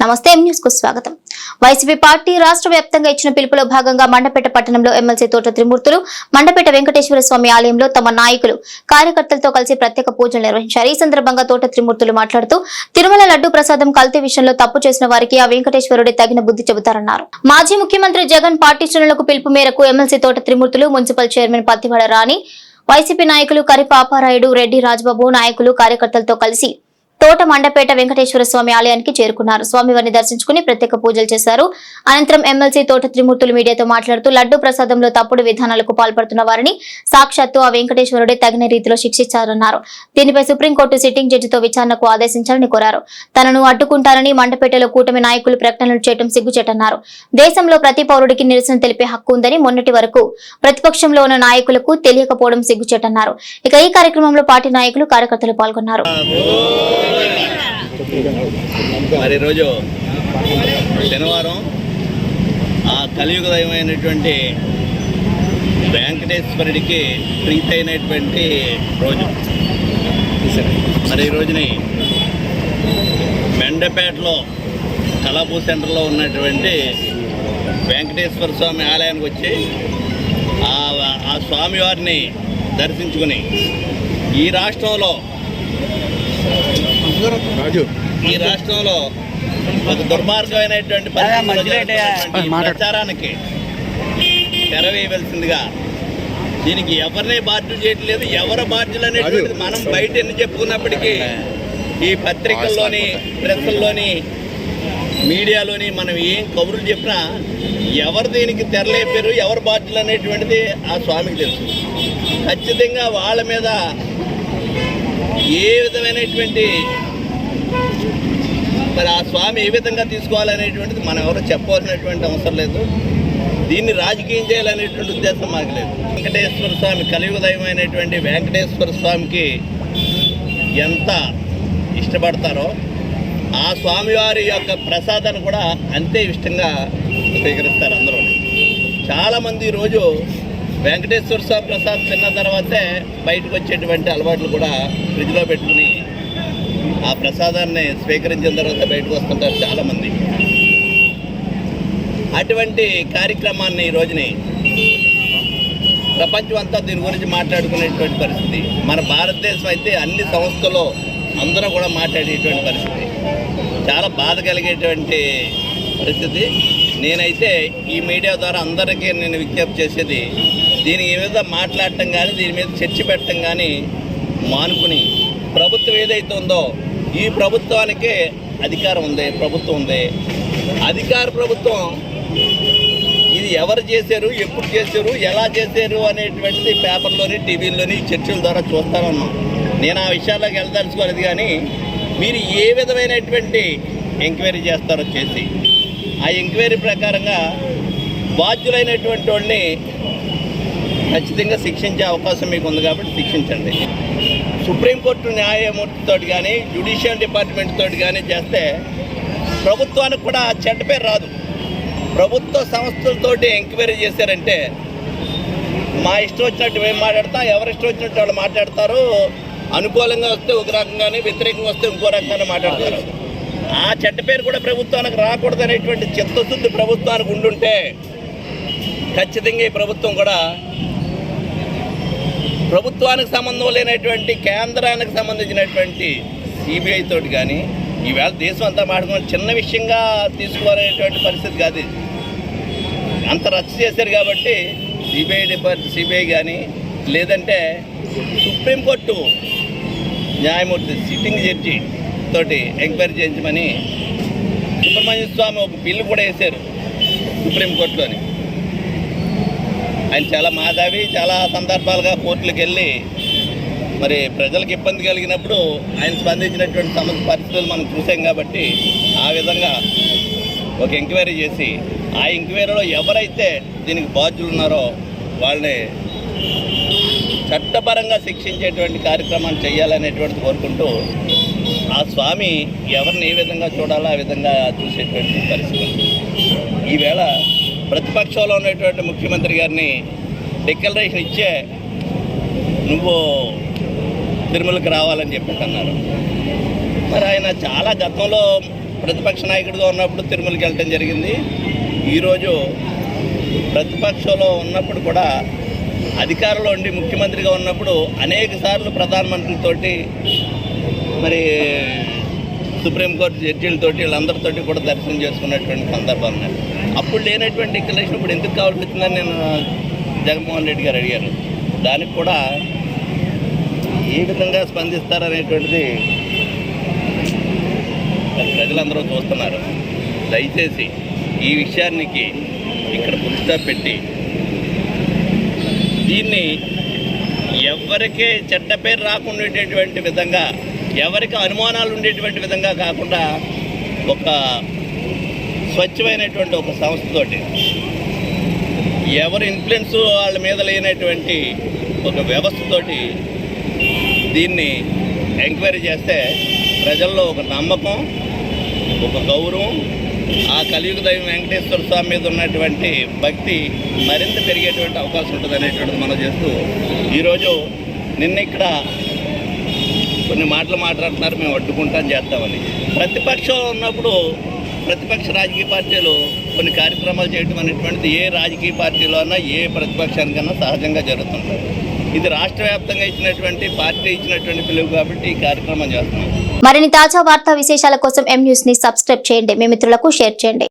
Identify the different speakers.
Speaker 1: నమస్తే న్యూస్కు స్వాగతం. వైసీపీ పార్టీ రాష్ట్ర వ్యాప్తంగా ఇచ్చిన పిలుపులో భాగంగా మండపేట పట్టణంలో ఎమ్మెల్సీ తోట త్రిమూర్తులు మండపేట వెంకటేశ్వర స్వామి ఆలయంలో తమ నాయకులు కార్యకర్తలతో కలిసి ప్రత్యేక పూజలు నిర్వహించారు. ఈ సందర్భంగా తోట త్రిమూర్తులు మాట్లాడుతూ తిరుమల లడ్డు ప్రసాదం కల్తీ విషయంలో తప్పు చేసిన వారికి ఆ వెంకటేశ్వరుడే తగిన బుద్ధి చెబుతారన్నారు. మాజీ ముఖ్యమంత్రి జగన్ పార్టీ శ్రేణులకు పిలుపు మేరకు MLC Thota Trimurthulu municipal chairman Pattivada Rani YCP నాయకులు కరిపాపారాయుడు రెడ్డి రాజ్బాబు నాయకులు కార్యకర్తలతో కలిసి తోట మండపేట వెంకటేశ్వర స్వామి ఆలయానికి చేరుకున్నారు. స్వామివారిని దర్శించుకుని ప్రత్యేక పూజలు చేశారు. అనంతరం ఎమ్మెల్సీ తోట త్రిమూర్తులు మీడియాతో మాట్లాడుతూ లడ్డు ప్రసాదంలో తప్పుడు విధానాలకు పాల్పడుతున్న వారిని సాక్షాత్తు ఆ వెంకటేశ్వరుడే తగిన రీతిలో శిక్షించారన్నారు. దీనిపై సుప్రీంకోర్టు సిట్టింగ్ జడ్జితో విచారణకు ఆదేశించాలని కోరారు. తనను అడ్డుకుంటారని మండపేటలో కూటమి నాయకులు ప్రకటనలు చేయడం సిగ్గుచేటన్నారు. దేశంలో ప్రతి పౌరుడికి నిరసన తెలిపే హక్కు ఉందని మొన్నటి వరకు ప్రతిపక్షంలో ఉన్న నాయకులకు తెలియకపోవడం సిగ్గుచేటన్నారు. ఇక ఈ కార్యక్రమంలో పార్టీ నాయకులు కార్యకర్తలు పాల్గొన్నారు.
Speaker 2: మరి ఈరోజు శనివారం ఆ కలియుగ దైవమైనటువంటి వెంకటేశ్వరుడికి అయినటువంటి రోజు. మరి ఈ రోజుని మెండపేటలో కళాపూ సెంటర్లో ఉన్నటువంటి వెంకటేశ్వర స్వామి ఆలయానికి వచ్చి ఆ స్వామివారిని దర్శించుకుని ఈ రాష్ట్రంలో ఈ రాష్ట్రంలో ఒక దుర్మార్గమైనటువంటి ప్రచారానికి తెరవేయవలసిందిగా దీనికి ఎవరిని బాధ్యులు చేయట్లేదు ఎవరు బాధ్యులు అనేటువంటిది మనం బయట ఎన్ని చెప్పుకున్నప్పటికీ ఈ పత్రికల్లోని ప్రెస్సుల్లోని మీడియాలోని మనం ఏం కబుర్లు చెప్పినా ఎవరు దీనికి తెరలేపారు ఎవరు బాధ్యులు అనేటువంటిది ఆ స్వామికి తెలుసు. ఖచ్చితంగా వాళ్ళ మీద ఏ విధమైనటువంటి మరి ఆ స్వామి ఏ విధంగా తీసుకోవాలనేటువంటిది మనం ఎవరు చెప్పవలసినటువంటి అవసరం లేదు. దీన్ని రాజకీయం చేయాలనేటువంటి ఉద్దేశం మాకు లేదు. వెంకటేశ్వర స్వామి కలియుగ దైవమైనటువంటి వెంకటేశ్వర స్వామికి ఎంత ఇష్టపడతారో ఆ స్వామివారి యొక్క ప్రసాదాన్ని కూడా అంతే ఇష్టంగా స్వీకరిస్తారు అందరూ. చాలామంది ఈరోజు వెంకటేశ్వర స్వామి ప్రసాద్ తిన్న తర్వాతే బయటకు వచ్చేటువంటి అలవాట్లు కూడా ఫ్రిడ్జ్లో పెట్టుకుని ఆ ప్రసాదాన్ని స్వీకరించిన తర్వాత బయటకు వస్తుంటారు చాలామంది. అటువంటి కార్యక్రమాన్ని ఈ రోజుని ప్రపంచం అంతా దీని గురించి మాట్లాడుకునేటువంటి పరిస్థితి. మన భారతదేశం అయితే అన్ని సంస్థలు అందరూ కూడా మాట్లాడేటువంటి పరిస్థితి. చాలా బాధ కలిగేటువంటి పరిస్థితి. నేనైతే ఈ మీడియా ద్వారా అందరికీ నేను విజ్ఞప్తి చేసేది దీని మీద మాట్లాడటం కానీ దీని మీద చర్చ పెట్టడం కానీ మానుకుని ప్రభుత్వం ఏదైతే ఉందో ఈ ప్రభుత్వానికే అధికారం ఉంది ప్రభుత్వం ఉంది. అధికార ప్రభుత్వం ఇది ఎవరు చేశారు ఎప్పుడు చేశారు ఎలా చేశారు అనేటువంటిది పేపర్లోని టీవీల్లోని చర్చల ద్వారా చూస్తానన్నాం నేను ఆ విషయాల్లోకి వెళ్ళదలుచుకోలేదు కానీ మీరు ఏ విధమైనటువంటి ఎంక్వైరీ చేస్తారో చేసి. ఆ ఎంక్వైరీ ప్రకారంగా బాధ్యులైనటువంటి వాళ్ళని ఖచ్చితంగా శిక్షించే అవకాశం మీకు ఉంది కాబట్టి శిక్షించండి. సుప్రీంకోర్టు న్యాయమూర్తితో కానీ జ్యుడిషియల్ డిపార్ట్మెంట్ తోటి కానీ చేస్తే ప్రభుత్వానికి కూడా చెడ్డ పేరు రాదు. ప్రభుత్వ సంస్థలతోటి ఎంక్వైరీ చేశారంటే మా ఇష్టం వచ్చినట్టు మేము మాట్లాడతాం ఎవరి ఇష్టం వచ్చినట్టు వాళ్ళు మాట్లాడతారు. అనుకూలంగా వస్తే ఒక రకంగానే వ్యతిరేకంగా వస్తే ఇంకో రకంగానే మాట్లాడతారు. ఆ చెడ్డ పేరు కూడా ప్రభుత్వానికి రాకూడదు అనేటువంటి చిత్తశుద్ధి ప్రభుత్వానికి ఉండుంటే ఖచ్చితంగా ఈ ప్రభుత్వం కూడా ప్రభుత్వానికి సంబంధం లేనటువంటి కేంద్రానికి సంబంధించినటువంటి సిబిఐ తోటి కానీ ఈవేళ దేశం అంతా మాట్లాడుకున్న చిన్న విషయంగా తీసుకోవాలనేటువంటి పరిస్థితి కాదు అంత రచ్చ చేశారు కాబట్టి సిబిఐ డిపార్ట్ సిబిఐ కానీ లేదంటే సుప్రీంకోర్టు న్యాయమూర్తి సిట్టింగ్ జడ్జి తోటి ఎంక్వైరీ చేయించమని సుబ్రహ్మణ్య స్వామి ఒక బిల్లు కూడా వేశారు సుప్రీంకోర్టులోని. ఆయన చాలా మాధావి చాలా సందర్భాలుగా కోర్టులకు వెళ్ళి మరి ప్రజలకు ఇబ్బంది కలిగినప్పుడు ఆయన స్పందించినటువంటి సమస్య పరిస్థితులు మనం చూసాం కాబట్టి ఆ విధంగా ఒక ఎంక్వైరీ చేసి ఆ ఎంక్వైరీలో ఎవరైతే దీనికి బాధ్యులు ఉన్నారో వాళ్ళని చట్టపరంగా శిక్షించేటువంటి కార్యక్రమాన్ని చేయాలనేటువంటిది కోరుకుంటూ ఆ స్వామి ఎవరిని ఏ విధంగా చూడాలో ఆ విధంగా చూసేటువంటి పరిస్థితి. ఈవేళ ప్రతిపక్షంలో ఉన్నటువంటి ముఖ్యమంత్రి గారిని డిక్లరేషన్ ఇచ్చే నువ్వు తిరుమలకి రావాలని చెప్పి అన్నారు. మరి ఆయన చాలా గతంలో ప్రతిపక్ష నాయకుడిగా ఉన్నప్పుడు తిరుమలకి వెళ్ళటం జరిగింది. ఈరోజు ప్రతిపక్షంలో ఉన్నప్పుడు కూడా అధికారంలో ఉండి ముఖ్యమంత్రిగా ఉన్నప్పుడు అనేక సార్లు ప్రధానమంత్రులతోటి మరి సుప్రీంకోర్టు జడ్జీలతోటి వీళ్ళందరితోటి కూడా దర్శనం చేసుకున్నటువంటి సందర్భాలు అప్పుడు లేనటువంటి ఇంకలేషన్ ఇప్పుడు ఎందుకు కావాల్సిందని నేను జగన్మోహన్ రెడ్డి గారు అడిగారు. దానికి కూడా ఏ విధంగా స్పందిస్తారనేటువంటిది ప్రజలందరూ చూస్తున్నారు. దయచేసి ఈ విషయానికి ఇక్కడ పురుష పెట్టి దీన్ని ఎవరికే చెడ్డ పేరు రాకుండా విధంగా ఎవరికి అనుమానాలు ఉండేటువంటి విధంగా కాకుండా ఒక స్వచ్ఛమైనటువంటి ఒక సంస్థతోటి ఎవరి ఇన్ఫ్లుయెన్స్ వాళ్ళ మీద లేనటువంటి ఒక వ్యవస్థతోటి దీన్ని ఎంక్వైరీ చేస్తే ప్రజల్లో ఒక నమ్మకం ఒక గౌరవం ఆ కలియుగ దైవం వెంకటేశ్వర స్వామి మీద ఉన్నటువంటి భక్తి మరింత పెరిగేటువంటి అవకాశం ఉంటుంది అనేటువంటిది మనం చేస్తూ ఈరోజు నిన్న ఇక్కడ కొన్ని మాటలు మాట్లాడుతున్నారు మేము అడ్డుకుంటాం చేస్తామని. ప్రతిపక్షంలో ఉన్నప్పుడు ప్రతిపక్ష రాజకీయ పార్టీలు కొన్ని కార్యక్రమాలు చేయటం అనేటువంటిది ఏ రాజకీయ పార్టీలో అన్నా ఏ ప్రతిపక్షానికన్నా సహజంగా జరుగుతుంటారు ఇది రాష్ట్ర వ్యాప్తంగా ఇచ్చినటువంటి పార్టీ ఇచ్చినటువంటి పిలుపు కాబట్టి ఈ కార్యక్రమం చేస్తున్నాం.
Speaker 1: మరిన్ని తాజా వార్తా విశేషాల కోసం ఎం న్యూస్ని సబ్స్క్రైబ్ చేయండి. మీ మిత్రులకు షేర్ చేయండి.